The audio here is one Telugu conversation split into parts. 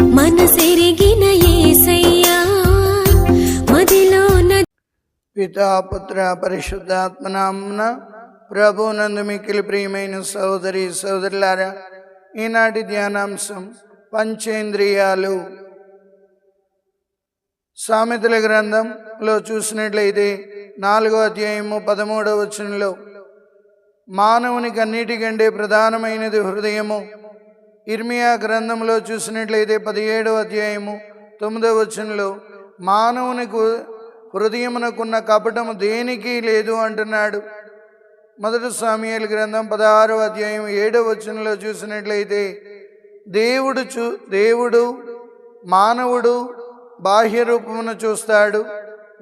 పితాపుత్ర పితా పుత్ర పరిశుద్ధాత్మనామున ప్రభునందు మిక్కిలి ప్రియమైన సోదరి సోదరులారా ఈనాటి ధ్యానాంశం పంచేంద్రియాలు. సామెతల గ్రంథంలో చూసినట్లయితే నాలుగో అధ్యాయము పదమూడవ వచనంలో మానవునికి అన్నిటికంటే ప్రధానమైనది హృదయము ఇర్మియా గ్రంథంలో చూసినట్లయితే పదిహేడవ అధ్యాయము తొమ్మిదవ వచనంలో మానవునికి హృదయమునకున్న కపటము దేనికి లేదు అంటున్నాడు? మొదటి సామ్యాల గ్రంథం పదహారవ అధ్యాయం ఏడవ వచనంలో చూసినట్లయితే దేవుడు చూ దేవుడు మానవుడు బాహ్య రూపమును చూస్తాడు.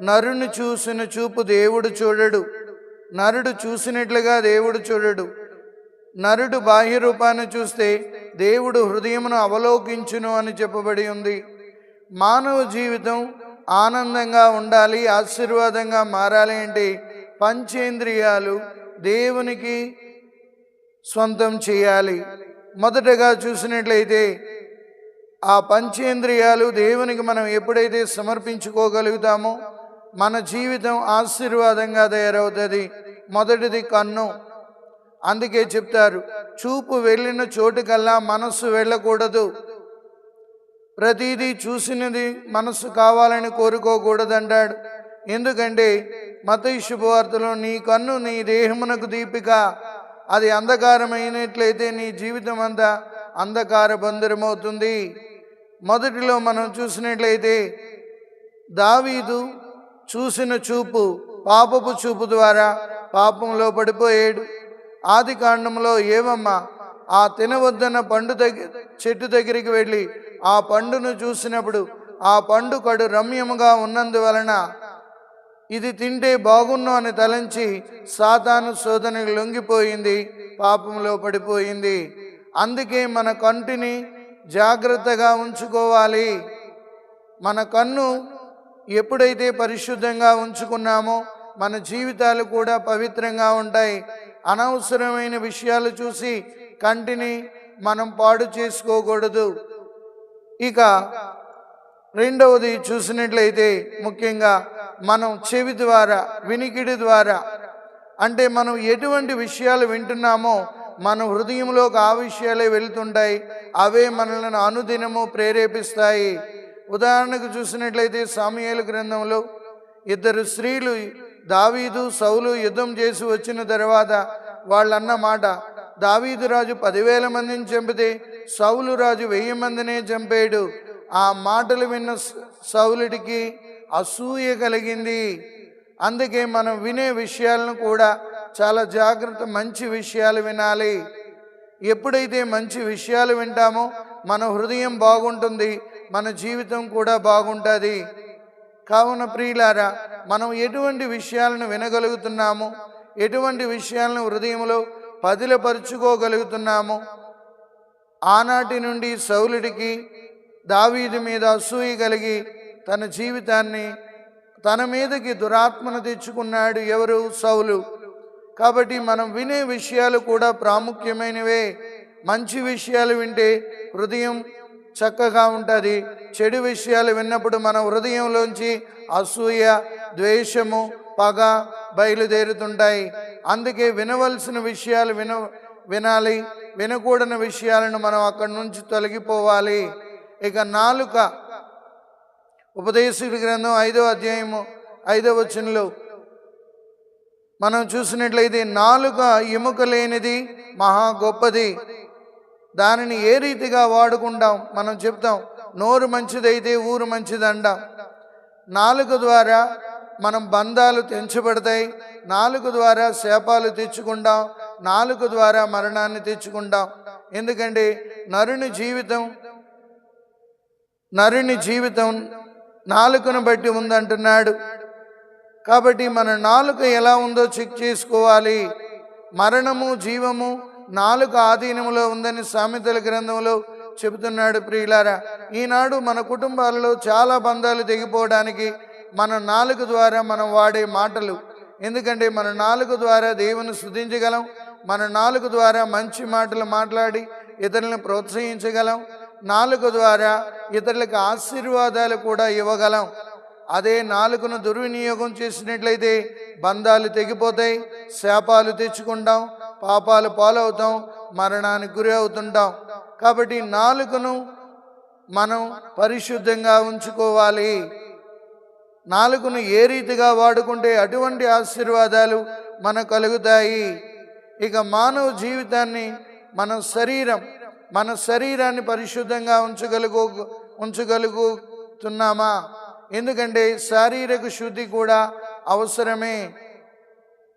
నరుని చూసిన చూపు దేవుడు చూడడు. నరుడు చూసినట్లుగా దేవుడు చూడడు. నరుడు బాహ్య రూపాన్ని చూస్తే దేవుడు హృదయమును అవలోకించును అని చెప్పబడి ఉంది. మానవ జీవితం ఆనందంగా ఉండాలి ఆశీర్వాదంగా మారాలి అంటే పంచేంద్రియాలు దేవునికి సొంతం చేయాలి. మొదటగా చూసినట్లయితే ఆ పంచేంద్రియాలు దేవునికి మనం ఎప్పుడైతే సమర్పించుకోగలుగుతామో మన జీవితం ఆశీర్వాదంగా తయారవుతుంది. మొదటిది కన్ను అందుకే చెప్తారు చూపు వెళ్ళిన చోటుకల్లా మనస్సు వెళ్ళకూడదు. ప్రతిదీ చూసినది మనస్సు కావాలని కోరుకోకూడదంటాడు. ఎందుకంటే మత శుభవార్తలో నీ కన్ను నీ దేహమునకు దీపిక. అది అంధకారమైనట్లయితే నీ జీవితం అంతా అంధకార బంధురమవుతుంది మొదటిలో మనం చూసినట్లయితే దావీదు చూసిన చూపు పాపపు చూపు ద్వారా పాపంలో పడిపోయాడు. ఆది కాండంలో ఏమమ్మా? ఆ తినవద్దన్న పండు దగ్గర చెట్టు దగ్గరికి వెళ్ళి ఆ పండును చూసినప్పుడు ఆ పండు కడు రమ్యముగా ఉన్నందువలన ఇది తింటే బాగున్ను అని తలంచి సాతాను శోధనకు లొంగిపోయింది పాపంలో పడిపోయింది. అందుకే మన కంటిని జాగ్రత్తగా ఉంచుకోవాలి. మన కన్ను ఎప్పుడైతే పరిశుద్ధంగా ఉంచుకున్నామో మన జీవితాలు కూడా పవిత్రంగా ఉంటాయి. అనవసరమైన విషయాలు చూసి కంటిని మనం పాడు చేసుకోకూడదు. ఇక రెండవది చూసినట్లయితే ముఖ్యంగా మనం చెవి ద్వారా వినికిడి ద్వారా అంటే మనం ఎటువంటి విషయాలు వింటున్నామో మన హృదయంలోకి ఆ విషయాలే వెళ్తుంటాయి. అవే మనల్ని అనుదినము ప్రేరేపిస్తాయి. ఉదాహరణకు చూసినట్లయితే సామ్యాల గ్రంథంలో ఇద్దరు స్త్రీలు దావీదు సౌలు యుద్ధం చేసి వచ్చిన తర్వాత వాళ్ళన్న మాట దావీదు రాజు పదివేల మందిని చంపితే సౌలు రాజు వెయ్యి మందినే చంపాడు. ఆ మాటలు విన్న సౌలుడికి అసూయ కలిగింది. అందుకే మనం వినే విషయాలను కూడా చాలా జాగ్రత్త మంచి విషయాలు వినాలి. ఎప్పుడైతే మంచి విషయాలు వింటామో మన హృదయం బాగుంటుంది మన జీవితం కూడా బాగుంటుంది. కావున ప్రియులారా మనం ఎటువంటి విషయాలను వినగలుగుతున్నాము? ఎటువంటి విషయాలను హృదయంలో పదిలపరుచుకోగలుగుతున్నాము? ఆనాటి నుండి సౌలుడికి దావీది మీద అసూయ కలిగి తన జీవితాన్ని తన మీదకి దురాత్మను తెచ్చుకున్నాడు ఎవరు? సౌలు. కాబట్టి మనం వినే విషయాలు కూడా ప్రాముఖ్యమైనవే. మంచి విషయాలు వింటే హృదయం చక్కగా ఉంటుంది. చెడు విషయాలు విన్నప్పుడు మన హృదయంలోంచి అసూయ ద్వేషము పగ బయలుదేరుతుంటాయి. అందుకే వినవలసిన విషయాలు విన వినాలి. వినకూడని విషయాలను మనం అక్కడి నుంచి తొలగిపోవాలి. ఇక నాలుక. ఉపదేశకుడి గ్రంథం ఐదో అధ్యాయము ఐదో వచనంలో మనం చూసినట్లయితే నాలుక ఎముక లేనిది మహా గొప్పది. దానిని ఏ రీతిగా వాడుకుంటాం? మనం చెప్తాం నోరు మంచిదైతే ఊరు మంచిది అంటాం నాలుక ద్వారా మనం బంధాలు తెంచబడతాయి. నాలుక ద్వారా శాపాలు తెచ్చుకుంటాం. నాలుక ద్వారా మరణాన్ని తెచ్చుకుంటాం. ఎందుకంటే నరుని జీవితం నరుని జీవితం నాలుకను బట్టి ఉందంటున్నాడు. కాబట్టి మన నాలుక ఎలా ఉందో చెక్ చేసుకోవాలి. మరణము జీవము నాలుక ఆధీనంలో ఉందని సామెతల గ్రంథంలో చెబుతున్నాడు ప్రియులారా. ఈనాడు మన కుటుంబాలలో చాలా బంధాలు తెగిపోవడానికి మన నాలుక ద్వారా మనం వాడే మాటలు. ఎందుకంటే మన నాలుక ద్వారా దేవుని స్థుతించగలం మన నాలుక ద్వారా మంచి మాటలు మాట్లాడి ఇతరులను ప్రోత్సహించగలం నాలుక ద్వారా ఇతరులకు ఆశీర్వాదాలు కూడా ఇవ్వగలం. అదే నాలుకను దుర్వినియోగం చేసినట్లయితే బంధాలు తెగిపోతాయి శాపాలు తెచ్చుకుంటాం పాపాలు పాలవుతాం మరణానికి గురి అవుతుంటాం. కాబట్టి నాలుకను మనం పరిశుద్ధంగా ఉంచుకోవాలి. నాలుగును ఏ రీతిగా వాడుకుంటే అటువంటి ఆశీర్వాదాలు మనకు కలుగుతాయి. ఇక మానవ జీవితాన్ని మన శరీరం మన శరీరాన్ని పరిశుద్ధంగా ఉంచగలుగు ఉంచగలుగుతున్నామా? ఎందుకంటే శారీరక శుద్ధి కూడా అవసరమే.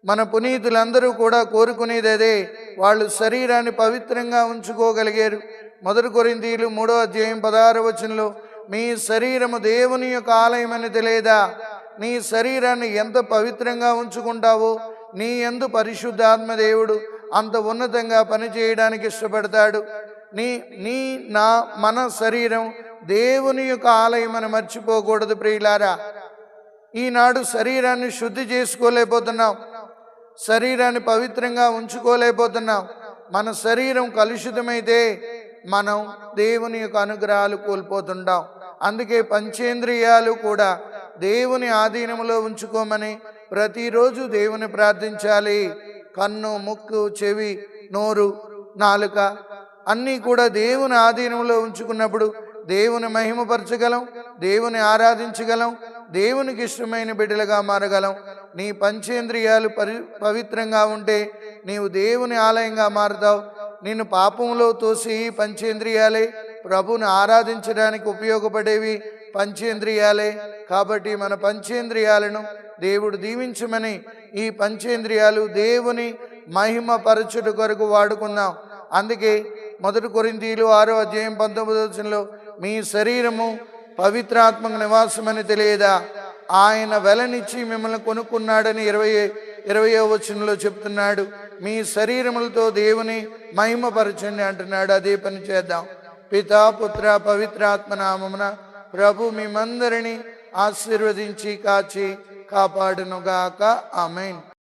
మన పునీతులందరూ కూడా కోరుకునేది అదే వాళ్ళు శరీరాన్ని పవిత్రంగా ఉంచుకోగలిగారు. మొదటి కొరిందీలు మూడో అధ్యాయం పదహారు వచనంలో మీ శరీరము దేవుని యొక్క ఆలయమని తెలియదా? నీ శరీరాన్ని ఎంత పవిత్రంగా ఉంచుకుంటావో? నీ ఎందు పరిశుద్ధాత్మ దేవుడు అంత ఉన్నతంగా పనిచేయడానికి ఇష్టపడతాడు. నీ నీ నా మన శరీరం దేవుని యొక్క ఆలయం అని మర్చిపోకూడదు ప్రియులారా. ఈనాడు శరీరాన్ని శుద్ధి చేసుకోలేకపోతున్నాం. శరీరాన్ని పవిత్రంగా ఉంచుకోలేకపోతున్నాం. మన శరీరం కలుషితమైతే మనం దేవుని యొక్క అనుగ్రహాలు కోల్పోతుంటాం. అందుకే పంచేంద్రియాలు కూడా దేవుని ఆధీనంలో ఉంచుకోమని ప్రతిరోజు దేవుని ప్రార్థించాలి. కన్ను ముక్కు చెవి నోరు నాలుక అన్నీ కూడా దేవుని ఆధీనంలో ఉంచుకున్నప్పుడు దేవుని మహిమపరచగలం దేవుని ఆరాధించగలం దేవునికి ఇష్టమైన బిడ్డలుగా మారగలం. నీ పంచేంద్రియాలు పరి పవిత్రంగా ఉంటే నీవు దేవుని ఆలయంగా మారుతావు. నిన్ను పాపంలో తోసి ఈ పంచేంద్రియాలే ప్రభుని ఆరాధించడానికి ఉపయోగపడేవి పంచేంద్రియాలే. కాబట్టి మన పంచేంద్రియాలను దేవుడు దీవించమని ఈ పంచేంద్రియాలు దేవుని మహిమ పరచుట కొరకు వాడుకుందాం. అందుకే మొదటి కొరింతీలు ఆరో అధ్యాయం పంతొమ్మిదో వచనంలో మీ శరీరము పవిత్రాత్మక నివాసమని తెలియదా? ఆయన వెలనిచ్చి మిమ్మల్ని కొనుక్కున్నాడని ఇరవై ఇరవయో వచనంలో చెప్తున్నాడు. మీ శరీరములతో దేవుని మహిమపరచండి అంటున్నాడు. అదే పని చేద్దాం. పితా పుత్ర పవిత్రాత్మ నామమున ప్రభు మిమ్మందరినీ ఆశీర్వదించి కాచి కాపాడునుగాక. ఆమెన్.